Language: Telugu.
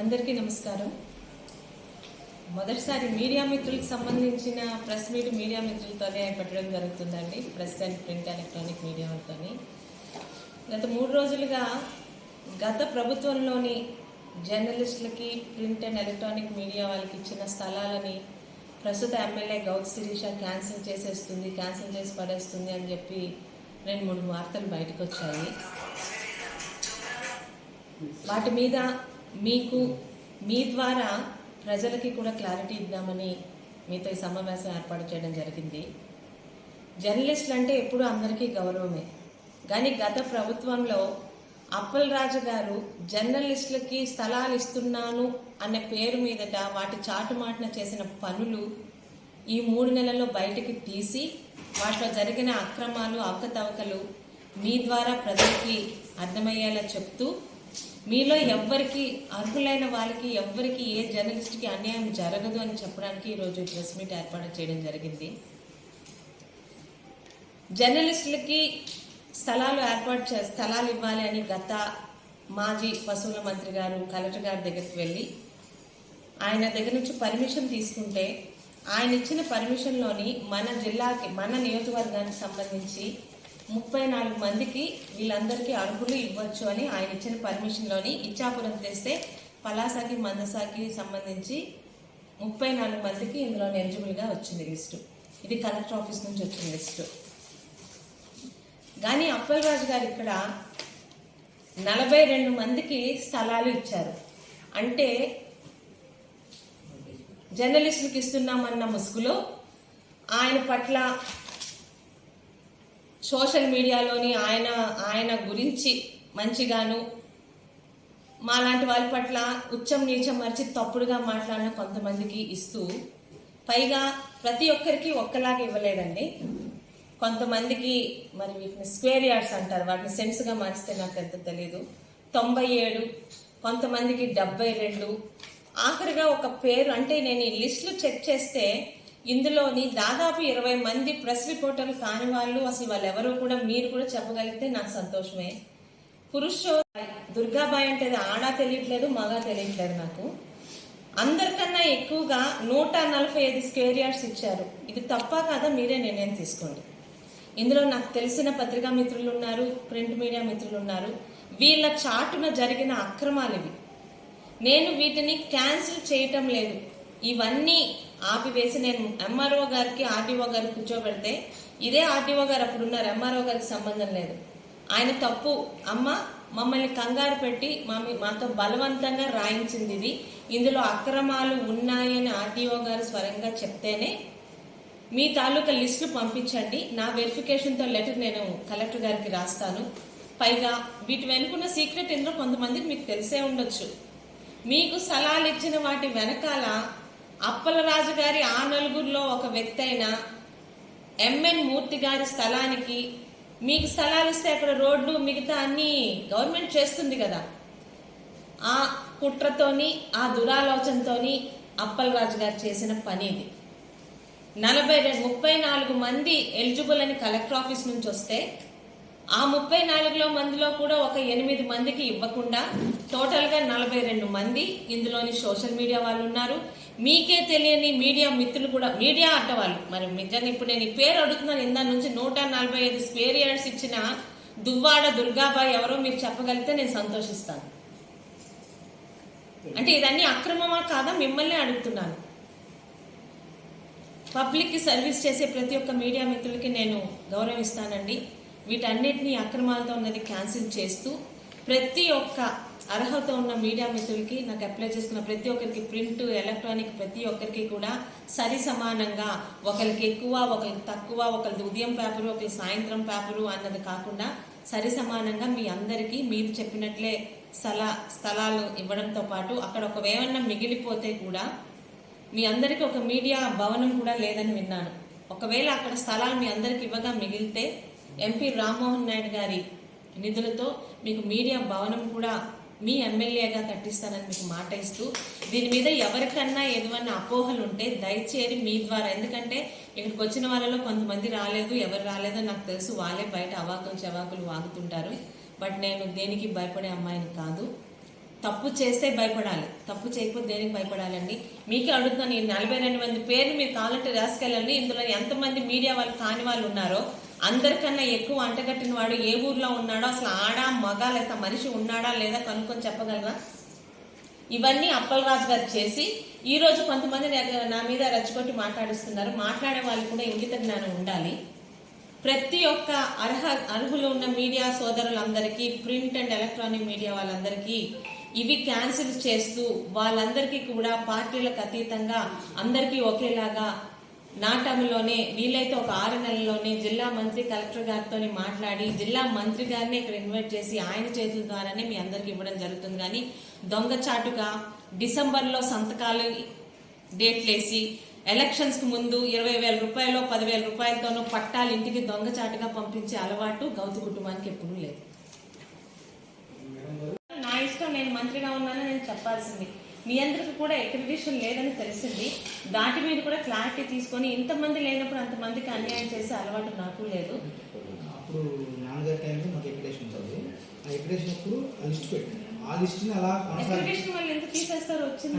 అందరికీ నమస్కారం. మొదటిసారి మీడియా మిత్రులకు సంబంధించిన ప్రెస్ మీట్ మీడియా మిత్రులతోనే పెట్టడం జరుగుతుందండి. Press and print electronic media వాళ్ళతోని. గత మూడు రోజులుగా గత ప్రభుత్వంలోని జర్నలిస్టులకి ప్రింట్ అండ్ ఎలక్ట్రానిక్ మీడియా వాళ్ళకి ఇచ్చిన స్థలాలని ప్రస్తుత ఎమ్మెల్యే గౌత్ శిరీష క్యాన్సిల్ చేసేస్తుంది క్యాన్సిల్ చేసి పడేస్తుంది అని చెప్పి రెండు మూడు వార్తలు బయటకు వచ్చాయి వాటి మీద మీకు మీ ద్వారా ప్రజలకి కూడా క్లారిటీ ఇద్దామని మీతో ఈ సమావేశం ఏర్పాటు చేయడం జరిగింది. జర్నలిస్టులు అంటే ఎప్పుడూ అందరికీ గౌరవమే. కానీ గత ప్రభుత్వంలో అప్పల్ రాజు గారు జర్నలిస్టులకి స్థలాలు ఇస్తున్నాను అనే పేరు మీదట వాటి చాటుమాటున చేసిన పనులు ఈ మూడు నెలల్లో బయటికి తీసి వాటిలో జరిగిన అక్రమాలు అవకతవకలు మీ ద్వారా ప్రజలకి అర్థమయ్యేలా చెప్తూ మీలో ఎవ్వరికి అర్హులైన వాళ్ళకి ఎవ్వరికి ఏ జర్నలిస్ట్కి అన్యాయం జరగదు అని చెప్పడానికి ఈరోజు ప్రెస్ మీట్ ఏర్పాటు చేయడం జరిగింది. జర్నలిస్టులకి స్థలాలు ఏర్పాటు చే స్థలాలు ఇవ్వాలి అని గత మాజీ పశువుల మంత్రి గారు కలెక్టర్ గారి దగ్గరికి వెళ్ళి ఆయన దగ్గర నుంచి పర్మిషన్ తీసుకుంటే ఆయన ఇచ్చిన పర్మిషన్లోని మన జిల్లాకి మన నియోజకవర్గానికి సంబంధించి ముప్పై నాలుగు మందికి వీళ్ళందరికీ అర్హులు ఇవ్వచ్చు అని ఆయన ఇచ్చిన పర్మిషన్లోని ఇచ్చాపురం తెస్తే పలాసాకి మందసాకి సంబంధించి ముప్పై నాలుగు మందికి ఇందులో ఎలిజిబుల్గా వచ్చింది లిస్టు. ఇది కలెక్టర్ ఆఫీస్ నుంచి వచ్చిన లిస్టు. కానీ అప్పలరాజు గారు ఇక్కడ నలభై రెండు మందికి స్థలాలు ఇచ్చారు. అంటే జర్నలిస్టులకు ఇస్తున్నామన్న ముసుగులో ఆయన పట్ల సోషల్ మీడియాలోని ఆయన ఆయన గురించి మంచిగాను మాలాంటి వాళ్ళ పట్ల ఉచ్చం నీచం మరిచి తప్పుడుగా మాట్లాడిన కొంతమందికి ఇస్తూ పైగా ప్రతి ఒక్కరికి ఒక్కలాగా ఇవ్వలేదండి. కొంతమందికి మరి వీటిని స్క్వేర్ యార్డ్స్ అంటారు. వాటిని సెన్స్గా మార్చితే నాకు ఎంత తెలియదు తొంభై ఏడు కొంతమందికి డెబ్బై రెండు. ఆఖరిగా ఒక పేరు అంటే నేను ఈ లిస్టులు చెక్ చేస్తే ఇందులోని దాదాపు ఇరవై మంది ప్రెస్ రిపోర్టర్లు కాని వాళ్ళు అసలు వాళ్ళు ఎవరు కూడా మీరు కూడా చెప్పగలిగితే నాకు సంతోషమే. పురుషో దుర్గాబాయి అంటే అది ఆడా తెలియట్లేదు మగా తెలియట్లేదు నాకు. అందరికన్నా ఎక్కువగా నూట నలభై ఐదు స్క్వేర్ యార్డ్స్ ఇచ్చారు. ఇది తప్ప కాదా? మీరే నిర్ణయం తీసుకోండి. ఇందులో నాకు తెలిసిన పత్రికా మిత్రులు ఉన్నారు ప్రింట్ మీడియా మిత్రులు ఉన్నారు. వీళ్ళ చాటున జరిగిన అక్రమాలు ఇవి. నేను వీటిని క్యాన్సిల్ చేయటం లేదు. ఇవన్నీ ఆపివేసి నేను ఎంఆర్ఓ గారికి ఆర్టీఓ గారికి కూర్చోబెడితే ఇదే ఆర్టీఓ గారు అప్పుడు ఉన్నారు ఎంఆర్ఓ గారికి సంబంధం లేదు. ఆయన తప్పు. అమ్మ మమ్మల్ని కంగారు పెట్టి మమ్మీ మాతో బలవంతంగా రాయించింది ఇది. ఇందులో అక్రమాలు ఉన్నాయని ఆర్టీఓ గారు స్వరంగా చెప్తేనే మీ తాలూకా లిస్టు పంపించండి. నా వెరిఫికేషన్తో లెటర్ నేను కలెక్టర్ గారికి రాస్తాను. పైగా వీటి వెనుకున్న సీక్రెట్ ఎందులో కొంతమందికి మీకు తెలిసే ఉండొచ్చు. మీకు సలహాలు ఇచ్చిన వాటి వెనకాల అప్పలరాజు గారి ఆ నలుగురిలో ఒక వ్యక్తి అయిన ఎంఎన్ మూర్తి గారి స్థలానికి మీకు స్థలాలు ఇస్తే అక్కడ రోడ్లు మిగతా అన్ని గవర్నమెంట్ చేస్తుంది కదా. ఆ కుట్రతోని ఆ దురాలోచనతోని అప్పలరాజు గారు చేసిన పని ఇది. నలభై ముప్పై నాలుగు మంది ఎలిజిబుల్ అని కలెక్టర్ ఆఫీస్ నుంచి వస్తే ఆ ముప్పై నాలుగులో మందిలో కూడా ఒక ఎనిమిది మందికి ఇవ్వకుండా టోటల్గా నలభై రెండు మంది ఇందులోని సోషల్ మీడియా వాళ్ళు ఉన్నారు. మీకే తెలియని మీడియా మిత్రులు కూడా మీడియా అడ్డ వాళ్ళు మరి నిజంగా ఇప్పుడు నేను ఈ పేరు అడుగుతున్నాను ఇందా నుంచి నూట నలభై ఐదు స్క్వేర్ యార్డ్స్ ఇచ్చిన దువ్వాడ దుర్గాబాయి ఎవరో మీరు చెప్పగలిగితే నేను సంతోషిస్తాను. అంటే ఇదన్నీ అక్రమమా కాదా? మిమ్మల్ని అడుగుతున్నాను. పబ్లిక్కి సర్వీస్ చేసే ప్రతి ఒక్క మీడియా మిత్రులకి నేను గౌరవిస్తానండి. వీటన్నిటిని అక్రమాలతో ఉన్నది క్యాన్సిల్ చేస్తూ ప్రతి ఒక్క అర్హత ఉన్న మీడియా మిత్రులకి నాకు అప్లై చేసుకున్న ప్రతి ఒక్కరికి ప్రింట్ ఎలక్ట్రానిక్ ప్రతి ఒక్కరికి కూడా సరి సమానంగా ఒకరికి ఎక్కువ ఒకరికి తక్కువ ఒకరికి ఉదయం పేపరు ఒకరి సాయంత్రం పేపరు అన్నది కాకుండా సరి సమానంగా మీ అందరికీ మీరు చెప్పినట్లే స్థల స్థలాలు ఇవ్వడంతో పాటు అక్కడ ఒకవేమన్నా మిగిలిపోతే కూడా మీ అందరికీ ఒక మీడియా భవనం కూడా లేదని విన్నాను. ఒకవేళ అక్కడ స్థలాలు మీ అందరికి ఇవ్వగా మిగిలితే ఎంపీ రామ్మోహన్ నాయుడు గారి నిధులతో మీకు మీడియా భవనం కూడా మీ ఎమ్మెల్యేగా కట్టిస్తానని మీకు మాట ఇస్తూ దీని మీద ఎవరికన్నా ఏదైనా అపోహలు ఉంటే దయచేసి మీ ద్వారా. ఎందుకంటే ఇక్కడికి వచ్చిన వాళ్ళలో కొంతమంది రాలేదు ఎవరు రాలేదో నాకు తెలుసు. వాళ్ళే బయట అవాకులు చవాకులు వాగుతుంటారు. బట్ నేను దేనికి భయపడే అమ్మాయిని కాదు. తప్పు చేస్తే భయపడాలి. తప్పు చేయకపోతే దేనికి భయపడాలండి? మీకే అడుగుతున్నాను ఈ నలభై రెండు మంది పేర్లు మీరు కావాలంటే రాసుకెళ్ళండి. ఇందులో ఎంతమంది మీడియా వాళ్ళు కాని వాళ్ళు ఉన్నారో అందరికన్నా ఎక్కువ అంటగట్టిన వాడు ఏ ఊర్లో ఉన్నాడో అసలు ఆడా మగ లేదా మనిషి ఉన్నాడా లేదా కనుక్కొని చెప్పగలరా? ఇవన్నీ అప్పలరాజు గారు చేసి ఈరోజు కొంతమంది నా- నా మీద రెచ్చగొట్టి మాట్లాడిస్తున్నారు. మాట్లాడే వాళ్ళు కూడా ఇంగిత జ్ఞానం ఉండాలి. ప్రతి ఒక్క అర్హ అర్హులు ఉన్న మీడియా సోదరులందరికీ ప్రింట్ అండ్ ఎలక్ట్రానిక్ మీడియా వాళ్ళందరికీ ఇవి క్యాన్సిల్ చేస్తూ వాళ్ళందరికీ కూడా పార్టీలకు అతీతంగా అందరికీ ఒకేలాగా నాటంలోనే వీలైతే ఒక ఆరు నెలల్లోనే జిల్లా మంత్రి కలెక్టర్ గారితో మాట్లాడి జిల్లా మంత్రి గారిని ఇక్కడ ఇన్వైట్ చేసి ఆయన చేతుల ద్వారానే మీ అందరికి ఇవ్వడం జరుగుతుంది. కానీ దొంగచాటుగా డిసెంబర్లో సంతకాలు డేట్లేసి ఎలక్షన్స్ ఎలక్షన్స్కి ముందు ఇరవై వేల రూపాయలు పదివేల రూపాయలతోనూ పట్టాలు ఇంటికి దొంగచాటుగా పంపించే అలవాటు గౌతు కుటుంబానికి ఎప్పుడూ లేదు. నేను మంత్రిగా ఉన్నానని నేను చెప్పాల్సింది. మీ అందరికి కూడా ఎక్రిడిషన్ లేదని తెలిసింది. దాటి మీద కూడా క్లారిటీ తీసుకొని ఇంతమంది లేనప్పుడు అంతమందికి అన్యాయం చేసే అలవాటు నాకు లేదు. అప్పుడు నాన్నగారి టైంలో మాకు ఎప్లికేషన్ ఉంటుంది. ఆ అప్పుడు లిస్ట్ పెట్టింది ఆ లిస్ట్ని అలా ఎక్రిడిషన్ వాళ్ళు ఎంత తీసేస్తారో వచ్చింది?